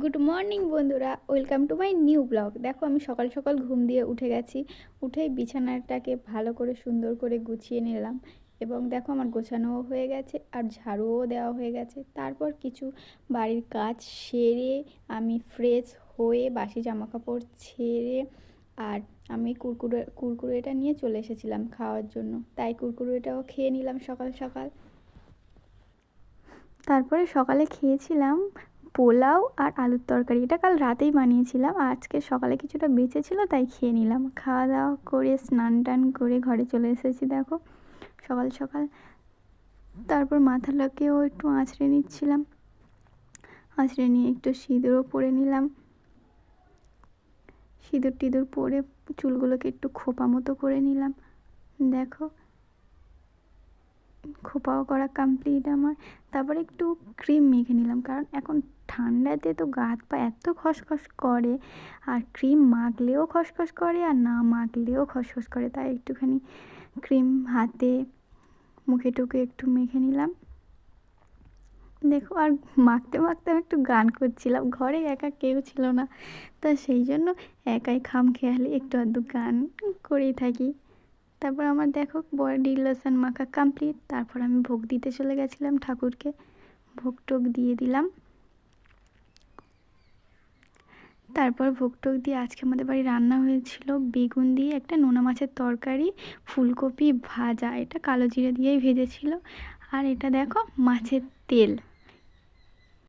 Good morning বন্ধুরা। Welcome to my new blog দেখো, আমি সকাল সকাল ঘুম দিয়ে উঠে গেছি। উঠেই বিছানাটাকে ভালো করে সুন্দর করে গুছিয়ে নিলাম এবং দেখো, আমার গোছানোও হয়ে গেছে আর ঝাড়ুও দেওয়া হয়ে গেছে। তারপর কিছু বাড়ির কাজ সেরে আমি ফ্রেশ হয়ে বাসি জামা কাপড় ছেড়ে আর আমি কুরকুরে, কুরকুরেটা নিয়ে চলে এসেছিলাম খাওয়ার জন্য। তাই কুরকুরেটাও খেয়ে নিলাম সকাল সকাল। তারপরে সকালে খেয়েছিলাম পোলাও আর আলুর তরকারি। এটা কাল রাতেই বানিয়েছিলাম আজকে সকালে কিছুটা বেঁচে ছিল, তাই খেয়ে নিলাম। খাওয়া দাওয়া করে স্নান টান করে ঘরে চলে এসেছি, দেখো। সকাল সকাল। তারপর মাথাটাকেও একটু আঁচড়ে নিচ্ছিলাম। আঁচড়ে নিয়ে একটু সিঁদুরও পরে নিলাম। সিঁদুর টিঁদুর পরে চুলগুলোকে একটু খোপা মতো করে নিলাম। দেখো। খোপাও করা কমপ্লিট আমার। তারপরে একটু ক্রিম মেখে নিলাম, কারণ এখন ঠান্ডাতে তো গা হাত পা এত খসখস করে, আর ক্রিম মাখলেও খসখস করে আর না মাখলেও খসখস করে। তাই একটুখানি ক্রিম হাতে মুখে টুকে একটু মেখে নিলাম। দেখো, আর মাখতে মাখতে আমি একটু গান করছিলাম। ঘরে একা কেউ ছিল না। তা সেই জন্য একাই খাম খেয়ালে একটু আধটু গান করেই থাকি। তারপর আমার দেখো বডি লোশন মাখা কমপ্লিট তারপর আমি ভোগ দিতে চলে গেছিলাম ঠাকুরকে। ভোগ টোক দিয়ে দিলাম। তারপর ভোগ টোক দিয়ে আজকে আমাদের বাড়ি রান্না হয়েছিল বেগুন দিয়ে একটা নোনা মাছের তরকারি, ফুলকপি ভাজা, এটা কালো জিরে দিয়েই ভেজেছিল। আর এটা দেখো মাছের তেল।